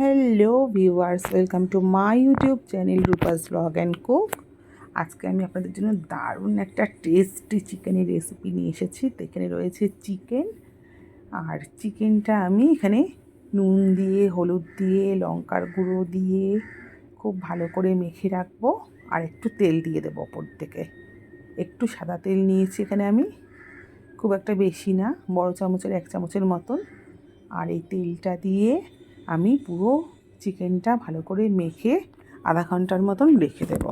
Hello viewers welcome to my YouTube channel Rupa's blog and cook আজকে আমি আপনাদের জন্য দারুণ একটা টেস্টি চিকেনের রেসিপি নিয়ে এসেছি। তো এখানে রয়েছে চিকেন আর চিকেনটা আমি এখানে নুন দিয়ে, হলুদ দিয়ে, লঙ্কার গুঁড়ো দিয়ে খুব ভালো করে মেখে রাখব। আর একটু তেল দিয়ে দেবো ওপর থেকে। একটু সাদা তেল নিয়েছি এখানে আমি। খুব একটা বেশি না, বড় চামচের, এক চামচের মতন। আর এই তেলটা দিয়ে আমি পুরো চিকেনটা ভালো করে মেখে আধা ঘণ্টার মতন রেখে দেব।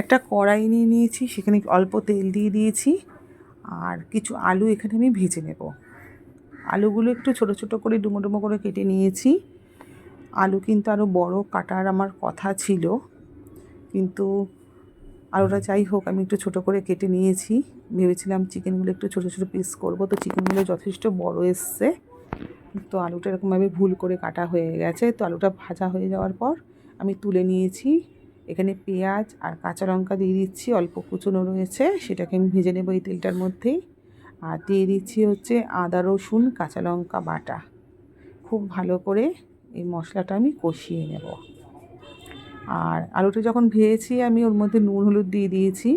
একটা কড়াই নিয়ে নিয়েছি, সেখানে অল্প তেল দিয়ে দিয়েছি আর কিছু আলু এখানে আমি ভেজে নেব। আলুগুলো একটু ছোট ছোট করে ডুমো ডুমো করে কেটে নিয়েছি। আলু কিন্তু আরও বড় কাটার আমার কথা ছিল, কিন্তু আলুটা যাই হোক, আমি একটু ছোট করে কেটে নিয়েছি। ভেবেছিলাম চিকেনগুলো একটু ছোটো ছোটো পিস করব, তো চিকেনগুলো যথেষ্ট বড় এসছে। তো আলুটা এরকমভাবে ভুল করে কাটা হয়ে গেছে। তো আলুটা ভাজা হয়ে যাওয়ার পর আমি তুলে নিয়েছি। এখানে পেঁয়াজ আর কাঁচা লঙ্কা দিয়ে দিচ্ছি, অল্প কুচনো রয়েছে, সেটাকে আমি ভেজে নেব এই তেলটার মধ্যেই। আর দিয়ে দিচ্ছি হচ্ছে আদা, রসুন, কাঁচা লঙ্কা বাটা। খুব ভালো করে এই মশলাটা আমি কষিয়ে নেব। আর আলুটা যখন ভেজেছি, আমি ওর মধ্যে নুন, হলুদ দিয়ে দিয়েছি।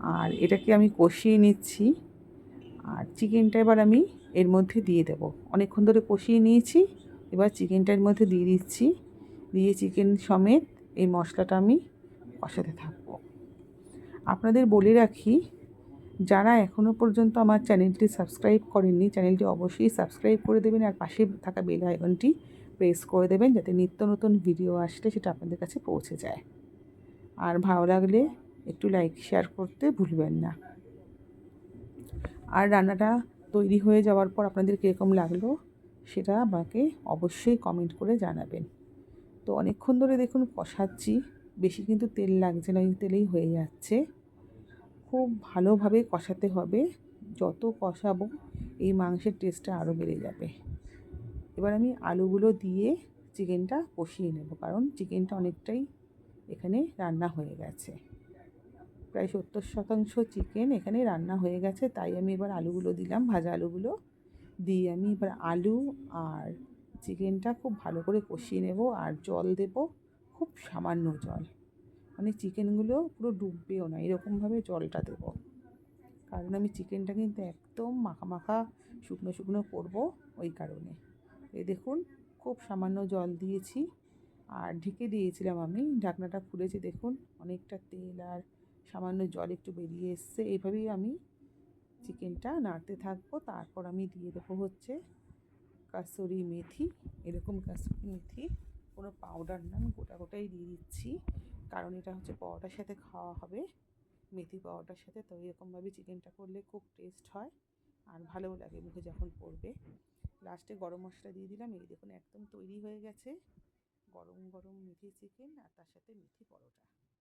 আর এটাকে আমি কষিয়ে নিচ্ছি। আর চিকেনটা এবার আমি এর মধ্যে দিয়ে দেব। অনেকক্ষণ ধরে কষিয়ে নিয়েছি, এবার চিকেনটার মধ্যে দিয়ে দিচ্ছি। দিয়ে চিকেন সমেত এই মশলাটা আমি কষাতে থাকব। আপনাদের বলে রাখি, যারা এখনও পর্যন্ত আমার চ্যানেলটি সাবস্ক্রাইব করেননি, চ্যানেলটি অবশ্যই সাবস্ক্রাইব করে দেবেন আর পাশে থাকা বেল আইকনটি প্রেস করে দেবেন যাতে নিত্য নতুন ভিডিও আসলে সেটা আপনাদের কাছে পৌঁছে যায়। আর ভালো লাগলে একটু লাইক, শেয়ার করতে ভুলবেন না। আর রান্নাটা তৈরি হয়ে যাওয়ার পর আপনাদের কীরকম লাগল সেটা আমাকে অবশ্যই কমেন্ট করে জানাবেন। তো অনেকক্ষণ ধরে দেখুন কষাচ্ছি, বেশি কিন্তু তেল লাগছে না তেলেই হয়ে যাচ্ছে। খুব ভালোভাবে কষাতে হবে, যত কষাবো এই মাংসের টেস্টটা আরও বেড়ে যাবে। এবার আমি আলুগুলো দিয়ে চিকেনটা কষিয়ে নেব, কারণ চিকেনটা অনেকটাই এখানে রান্না হয়ে গেছে। প্রায় সত্তর শতাংশ চিকেন এখানে রান্না হয়ে গেছে, তাই আমি এবার আলুগুলো দিলাম, ভাজা আলুগুলো। দিয়ে আমি এবার আলু আর চিকেনটা খুব ভালো করে কষিয়ে নেব আর জল দেব, খুব সামান্য জল। মানে চিকেনগুলো পুরো ডুববেও না, এরকমভাবে জলটা দেব। কারণ আমি চিকেনটা কিন্তু একদম মাখা মাখা শুকনো শুকনো করব ওই কারণে। এই দেখুন, খুব সামান্য জল দিয়েছি। আর ঢেকে দিয়েছিলাম আমি, ঢাকনাটা খুলেছি, দেখুন, অনেকটা তেল আর সামান্য জল একটু বেরিয়ে এসছে। এইভাবেই আমি চিকেনটা নাড়তে থাকব। তারপর আমি দিয়ে দেবো হচ্ছে কাসুরি মেথি, এরকম কাসুরি মেথি। কোনো পাউডার না, আমি গোটা গোটাই দিয়ে দিচ্ছি। কারণ এটা হচ্ছে পাওয়াটার সাথে খাওয়া হবে। মেথি পাওয়াটার সাথে, তো এরকমভাবে চিকেনটা করলে খুব টেস্ট হয় আর ভালোও লাগে মুখে যখন পড়বে। লাস্টে গরম মশলা দিয়ে দিলাম। এই দেখুন, একদম তৈরি হয়ে গেছে। গরম গরম মেথি চিকেন আর তার সাথে মেথি পরোটা।